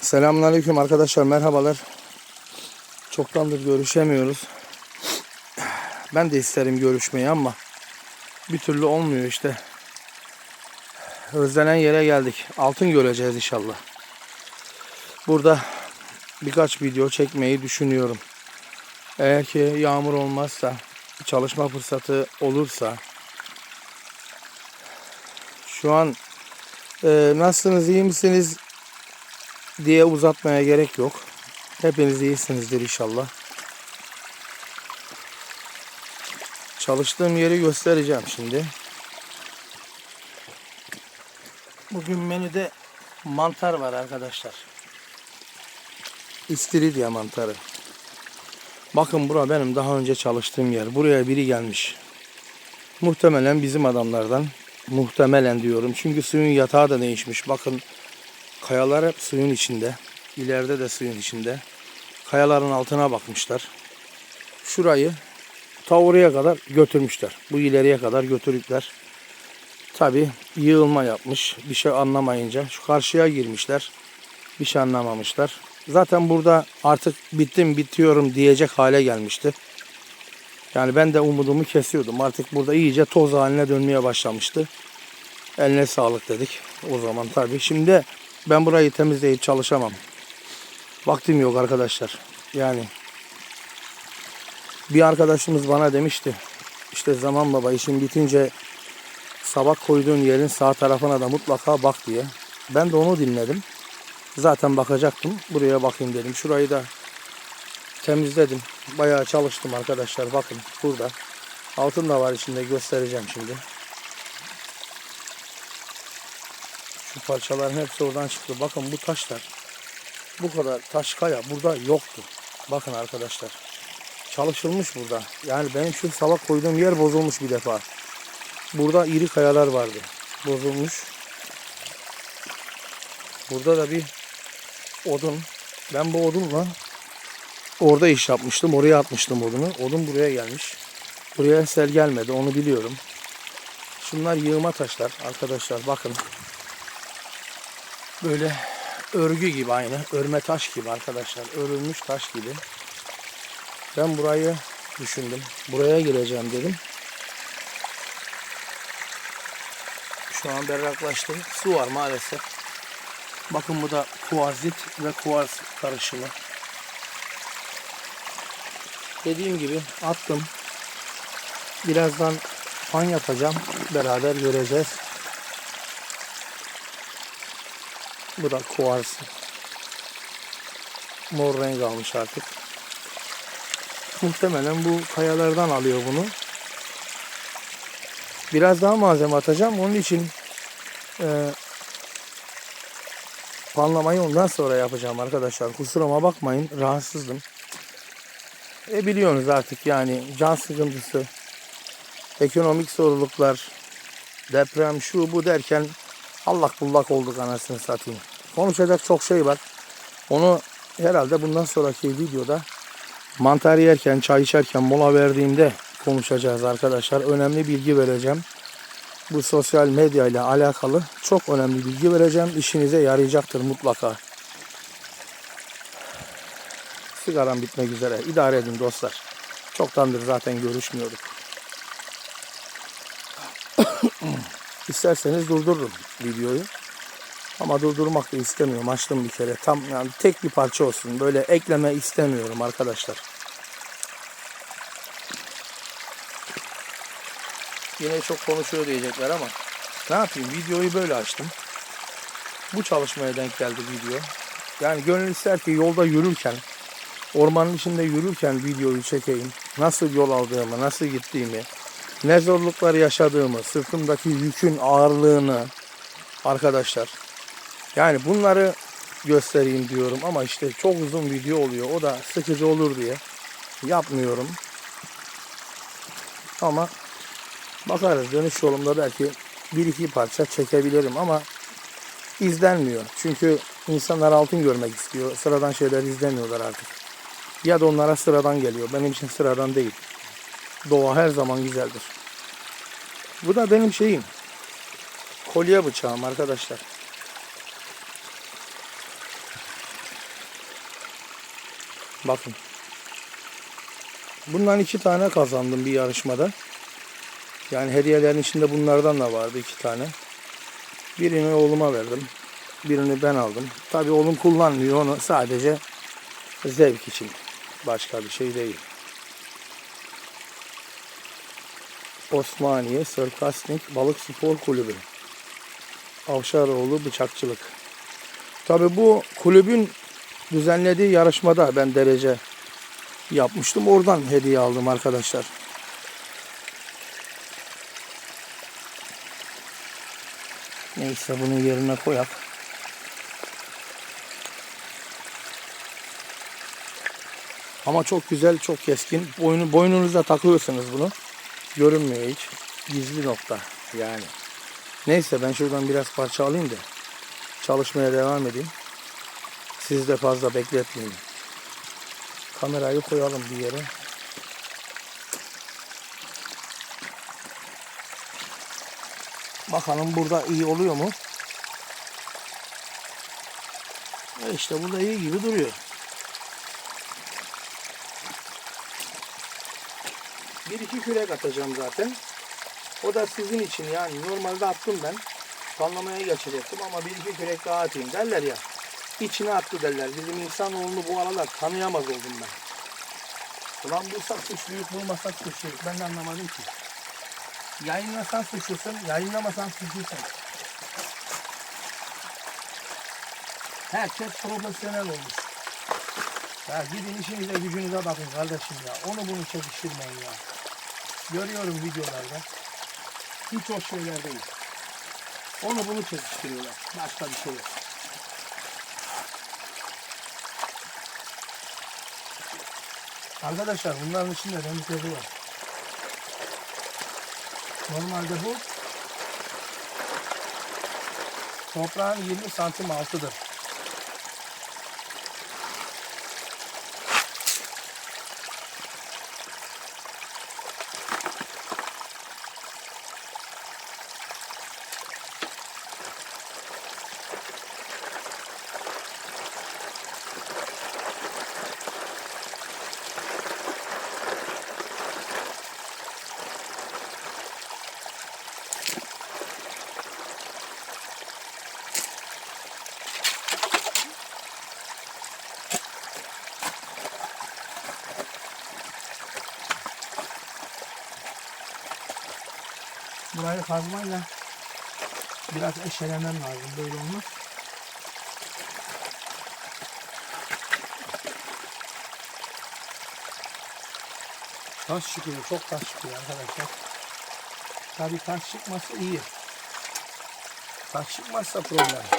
Selamünaleyküm arkadaşlar merhabalar. Çoktandır görüşemiyoruz. Ben de isterim görüşmeyi ama bir türlü olmuyor işte. Özlenen yere geldik. Altın göreceğiz inşallah. Burada birkaç video çekmeyi düşünüyorum. Eğer ki yağmur olmazsa, çalışma fırsatı olursa şu an e, nasılsınız, iyi misiniz diye uzatmaya gerek yok. Hepiniz iyisinizdir inşallah. Çalıştığım yeri göstereceğim şimdi. Bugün menüde mantar var arkadaşlar. İstiridye mantarı. Bakın bura benim daha önce çalıştığım yer. Buraya biri gelmiş. Muhtemelen bizim adamlardan. Muhtemelen diyorum. Çünkü suyun yatağı da değişmiş. Bakın kayalar hep suyun içinde. İleride de suyun içinde. Kayaların altına bakmışlar. Şurayı ta oraya kadar götürmüşler. Bu ileriye kadar götürüpler. Tabi yığılma yapmış. Bir şey anlamayınca şu karşıya girmişler. Bir şey anlamamışlar. Zaten burada artık bittim bitiyorum diyecek hale gelmişti. Yani ben de umudumu kesiyordum. Artık burada iyice toz haline dönmeye başlamıştı. Eline sağlık dedik. O zaman tabii. Şimdi ben burayı temizleyip çalışamam. Vaktim yok arkadaşlar. Yani bir arkadaşımız bana demişti. İşte zaman baba işin bitince sabah koyduğun yerin sağ tarafına da mutlaka bak diye. Ben de onu dinledim. Zaten bakacaktım. Buraya bakayım dedim. Şurayı da temizledim. Bayağı çalıştım arkadaşlar. Bakın burada. Altın da var içinde göstereceğim şimdi. Şu parçaların hepsi oradan çıktı. Bakın bu taşlar. Bu kadar taş kaya burada yoktu. Bakın arkadaşlar. Çalışılmış burada. Yani benim şu sabah koyduğum yer bozulmuş bir defa. Burada iri kayalar vardı. Bozulmuş. Burada da bir odun. Ben bu odunla orada iş yapmıştım. Oraya atmıştım odunu. Odun buraya gelmiş. Buraya sel gelmedi. Onu biliyorum. Şunlar yığma taşlar. Arkadaşlar bakın. Böyle örgü gibi aynı. Örme taş gibi arkadaşlar. Örülmüş taş gibi. Ben burayı düşündüm. Buraya gireceğim dedim. Şu an berraklaştı. Su var maalesef. Bakın bu da kuarzit ve kuarz karışımı. Dediğim gibi attım. Birazdan fan yapacağım. Beraber göreceğiz. Bu da kuarz. Mor renk almış artık. Muhtemelen bu kayalardan alıyor bunu. Biraz daha malzeme atacağım. Onun için e, Panlamayı ondan sonra yapacağım arkadaşlar. Kusuruma bakmayın. Rahatsızdım. E biliyorsunuz artık yani can sıkıntısı, ekonomik sorumluluklar, deprem şu bu derken allak bullak olduk anasını satayım. Konuşacak çok şey var. Onu herhalde bundan sonraki videoda mantar yerken, çay içerken, mola verdiğimde konuşacağız arkadaşlar. Önemli bilgi vereceğim bu sosyal medya ile alakalı çok önemli bilgi vereceğim. İşinize yarayacaktır mutlaka. Sigaram bitmek üzere. İdare edin dostlar. Çoktandır zaten görüşmüyorduk. İsterseniz durdururum videoyu. Ama durdurmak da istemiyorum. Açtım bir kere. Tam yani tek bir parça olsun. Böyle ekleme istemiyorum arkadaşlar. Yine çok konuşuyor diyecekler ama ne yapayım videoyu böyle açtım. Bu çalışmaya denk geldi video. Yani gönül ister ki yolda yürürken, ormanın içinde yürürken videoyu çekeyim. Nasıl yol aldığımı, nasıl gittiğimi, ne zorluklar yaşadığımı, sırtımdaki yükün ağırlığını arkadaşlar. Yani bunları göstereyim diyorum ama işte çok uzun video oluyor. O da sıkıcı olur diye yapmıyorum. Ama Bakarız dönüş yolumda belki bir iki parça çekebilirim ama izlenmiyor. Çünkü insanlar altın görmek istiyor. Sıradan şeyler izlemiyorlar artık. Ya da onlara sıradan geliyor. Benim için sıradan değil. Doğa her zaman güzeldir. Bu da benim şeyim. Kolye bıçağım arkadaşlar. Bakın. Bundan iki tane kazandım bir yarışmada. Yani hediyelerin içinde bunlardan da vardı iki tane. Birini oğluma verdim. Birini ben aldım. Tabii oğlum kullanmıyor onu sadece zevk için. Başka bir şey değil. Osmaniye Sırkasnik Balık Spor Kulübü. Avşaroğlu Bıçakçılık. Tabii bu kulübün düzenlediği yarışmada ben derece yapmıştım. Oradan hediye aldım arkadaşlar. Neyse bunu yerine koyak. Ama çok güzel, çok keskin. Boynu, boynunuza takıyorsunuz bunu. Görünmüyor hiç. Gizli nokta yani. Neyse ben şuradan biraz parça alayım da çalışmaya devam edeyim. Sizi de fazla bekletmeyeyim. Kamerayı koyalım bir yere. Bakalım burada iyi oluyor mu? E işte burada iyi gibi duruyor. Bir iki kürek atacağım zaten. O da sizin için yani normalde attım ben. Panlamaya geçecektim ama bir iki kürek daha atayım derler ya. İçine attı derler. Bizim insanoğlunu bu aralar tanıyamaz oldum ben. Ulan bulsak suçluyuz, bulmasak suçluyuz. Ben de anlamadım ki. Yayınlasan suçlusun, yayınlamasan suçlusun. Herkes profesyonel olmuş. Ya gidin işinize gücünüze bakın kardeşim ya. Onu bunu çekiştirmeyin ya. Görüyorum videolarda. Hiç hoş şeyler değil. Onu bunu çekiştiriyorlar. Başka bir şey yok. Arkadaşlar bunların içinde deniz var. Normalde bu toprağın 20 santim altıdır. Burayı kazmayla biraz eşelemem lazım. Böyle olmaz. Taş çıkıyor. Çok taş çıkıyor arkadaşlar. Tabii taş çıkması iyi. Taş çıkmazsa problem.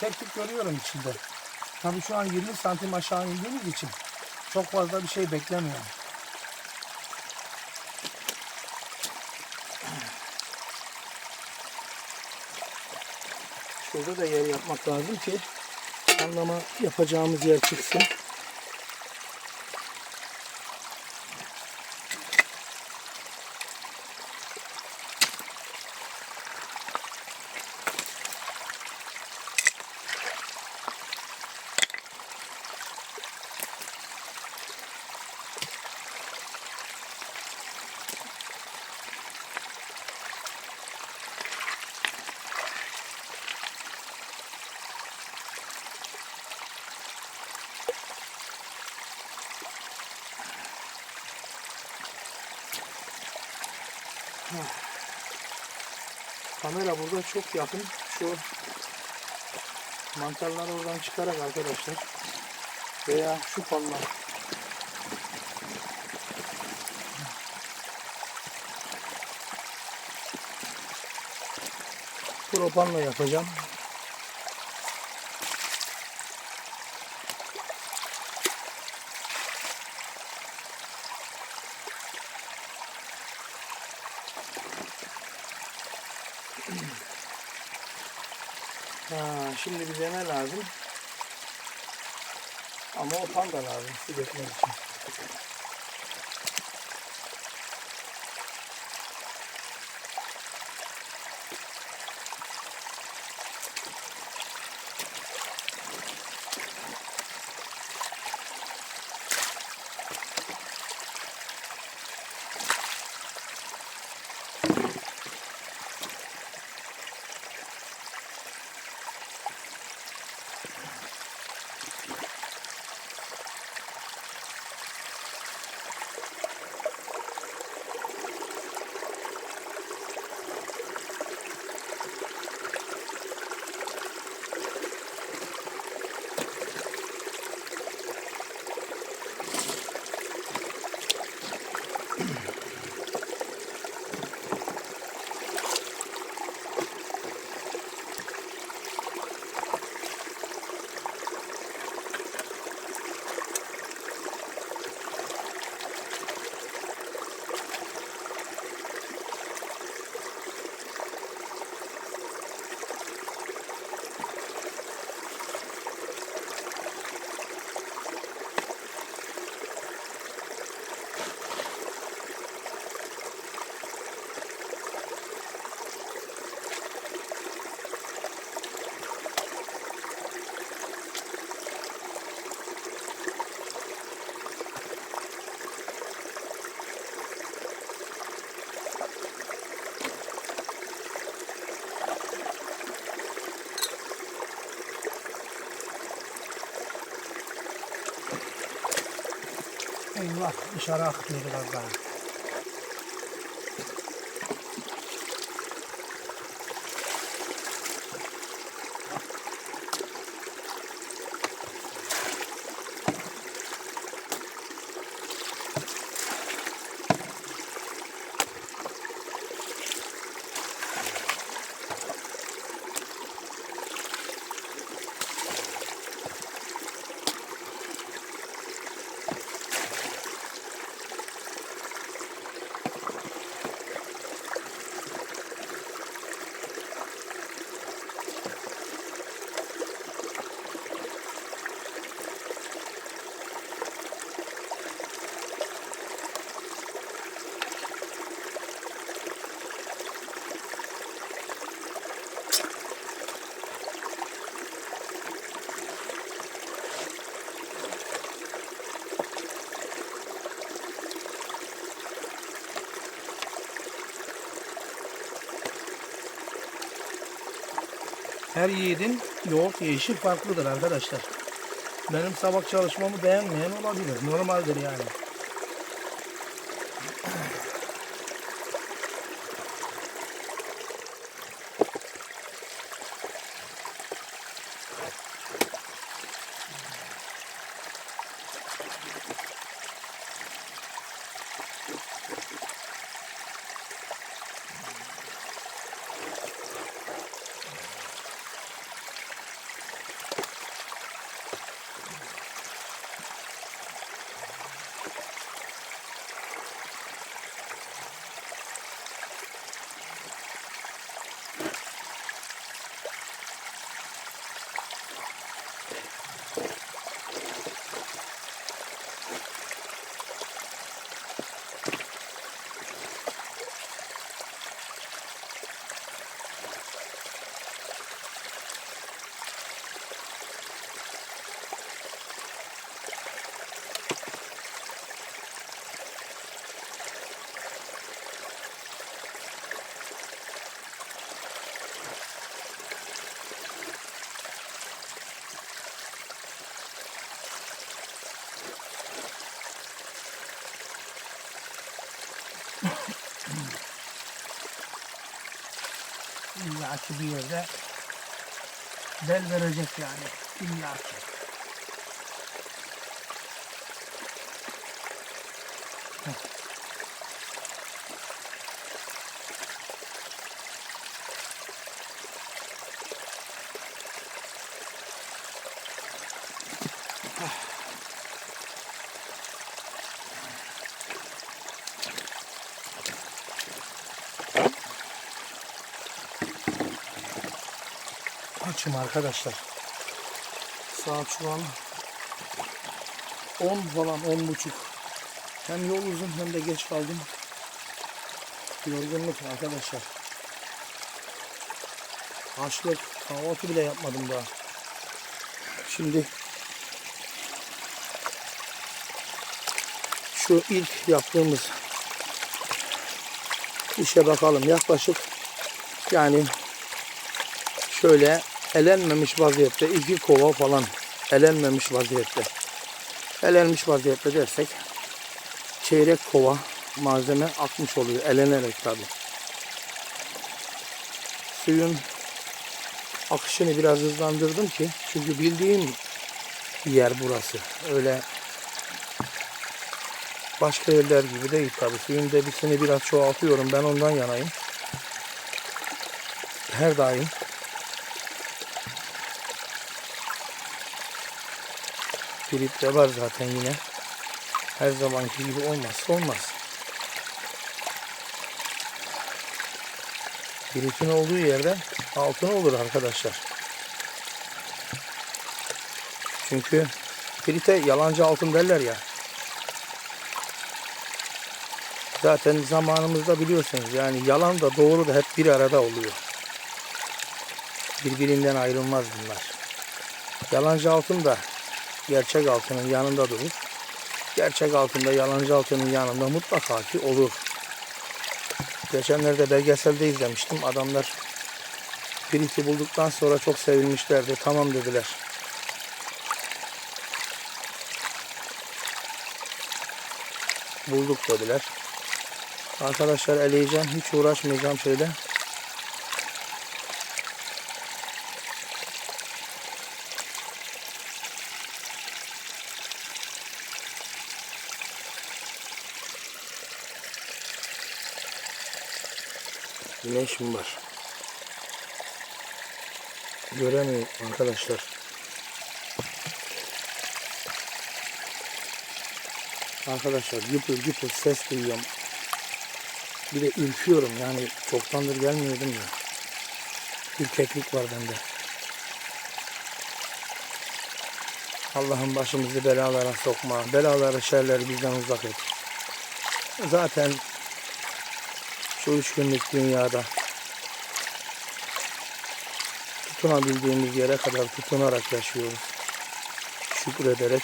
Tek tük görüyorum içinde. Tabii şu an 20 santim aşağı indiğimiz için çok fazla bir şey beklemiyorum. Şurada da yer yapmak lazım ki anlama yapacağımız yer çıksın. Kamera burada çok yakın. Şu mantarları oradan çıkarak arkadaşlar veya şu fallar propanla yapacağım. Ha, şimdi bize ne lazım? Ama o panda lazım su dökmek için. أيوه إشارة خطيرة للضعف Her yiğidin yoğurt yiyişi farklıdır arkadaşlar. Benim sabah çalışmamı beğenmeyen olabilir. Normaldir yani. İlla ki bir yerde bel verecek yani. İlla açım arkadaşlar. Saat şu an 10 falan 10 buçuk. Hem yol uzun hem de geç kaldım. Yorgunluk arkadaşlar. Açlık, kahvaltı bile yapmadım daha. Şimdi şu ilk yaptığımız işe bakalım. Yaklaşık yani şöyle elenmemiş vaziyette iki kova falan elenmemiş vaziyette. Elenmiş vaziyette dersek çeyrek kova malzeme akmış oluyor. Elenerek tabi. Suyun akışını biraz hızlandırdım ki çünkü bildiğim yer burası. Öyle başka yerler gibi değil tabi. Suyun debisini biraz çoğaltıyorum. Ben ondan yanayım. Her daim Filip de var zaten yine. Her zamanki gibi olmazsa olmaz. Filip'in olduğu yerde altın olur arkadaşlar. Çünkü Filip'e yalancı altın derler ya. Zaten zamanımızda biliyorsunuz yani yalan da doğru da hep bir arada oluyor. Birbirinden ayrılmaz bunlar. Yalancı altın da gerçek altının yanında durur. Gerçek altında yalancı altının yanında mutlaka ki olur. Geçenlerde belgeselde izlemiştim. Adamlar Pirit'i bulduktan sonra çok sevinmişlerdi. Tamam dediler. Bulduk dediler. Arkadaşlar eleyeceğim. Hiç uğraşmayacağım şeyle. Mi var? Göremiyorum arkadaşlar. Arkadaşlar güpür güpür ses duyuyorum. Bir de ürküyorum yani çoktandır gelmiyordum ya. Ürkeklik var bende. Allah'ım başımızı belalara sokma. Belaları şerleri bizden uzak et. Zaten şu üç günlük dünyada tutunabildiğimiz yere kadar tutunarak yaşıyoruz. Şükrederek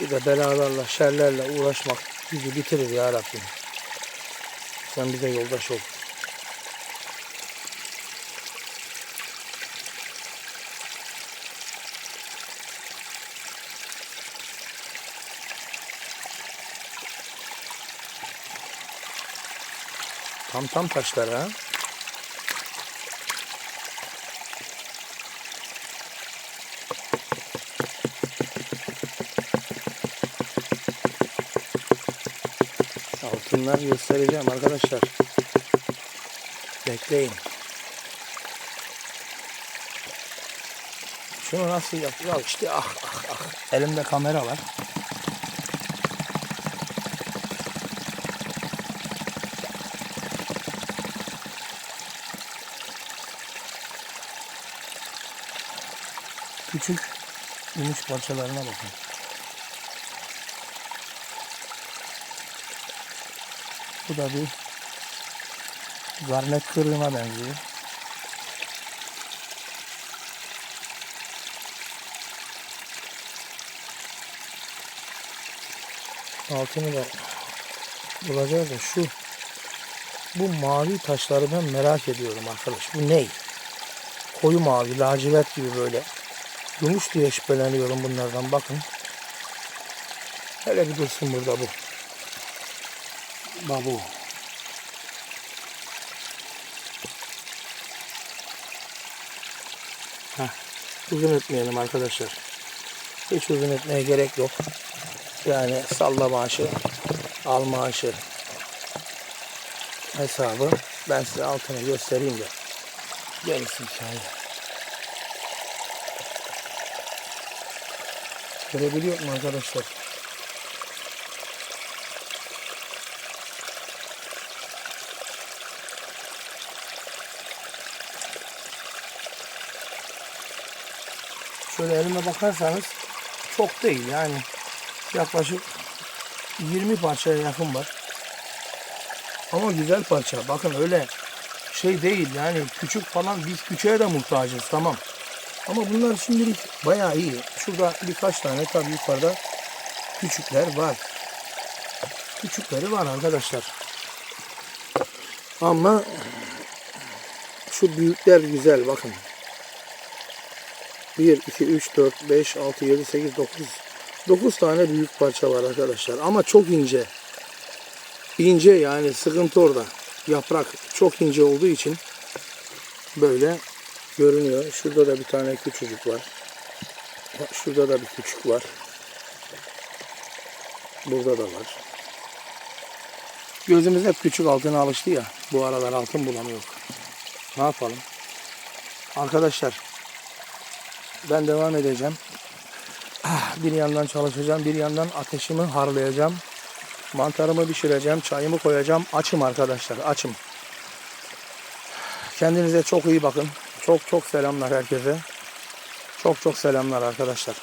bir de belalarla, şerlerle uğraşmak bizi bitirir ya Rabbim. Sen bize yoldaş ol. Tam tam taşlar ha. Altınlar göstereceğim arkadaşlar. Bekleyin. Şunu nasıl yap? Ya işte ah ah ah. Elimde kamera var. Küçük gümüş parçalarına bakın. Bu da bir garnet kırığına benziyor. Altını da bulacağız da şu bu mavi taşları ben merak ediyorum arkadaş. Bu ne? Koyu mavi, lacivert gibi böyle. Gümüş diye şüpheleniyorum bunlardan bakın. Hele bir dursun burada bu. Babu. Heh, uzun etmeyelim arkadaşlar. Hiç uzun etmeye gerek yok. Yani salla maaşı, al maaşı hesabı ben size altını göstereyim de gerisi hikaye. Görebiliyor mu arkadaşlar? Şöyle elime bakarsanız çok değil yani yaklaşık 20 parçaya yakın var. Ama güzel parça. Bakın öyle şey değil yani küçük falan biz küçüğe de muhtacız tamam. Ama bunlar şimdilik bayağı iyi. Şurada birkaç tane tabii yukarıda küçükler var. Küçükleri var arkadaşlar. Ama şu büyükler güzel bakın. 1, 2, 3, 4, 5, 6, 7, 8, 9. 9 tane büyük parça var arkadaşlar. Ama çok ince. İnce yani sıkıntı orada. Yaprak çok ince olduğu için böyle görünüyor. Şurada da bir tane küçücük var. Şurada da bir küçük var. Burada da var. Gözümüz hep küçük altına alıştı ya. Bu aralar altın bulamıyor. Ne yapalım? Arkadaşlar ben devam edeceğim. Ah, Bir yandan çalışacağım, bir yandan ateşimi harlayacağım. Mantarımı pişireceğim, çayımı koyacağım. Açım arkadaşlar, açım. Kendinize çok iyi bakın. Çok çok selamlar herkese. Çok çok selamlar arkadaşlar.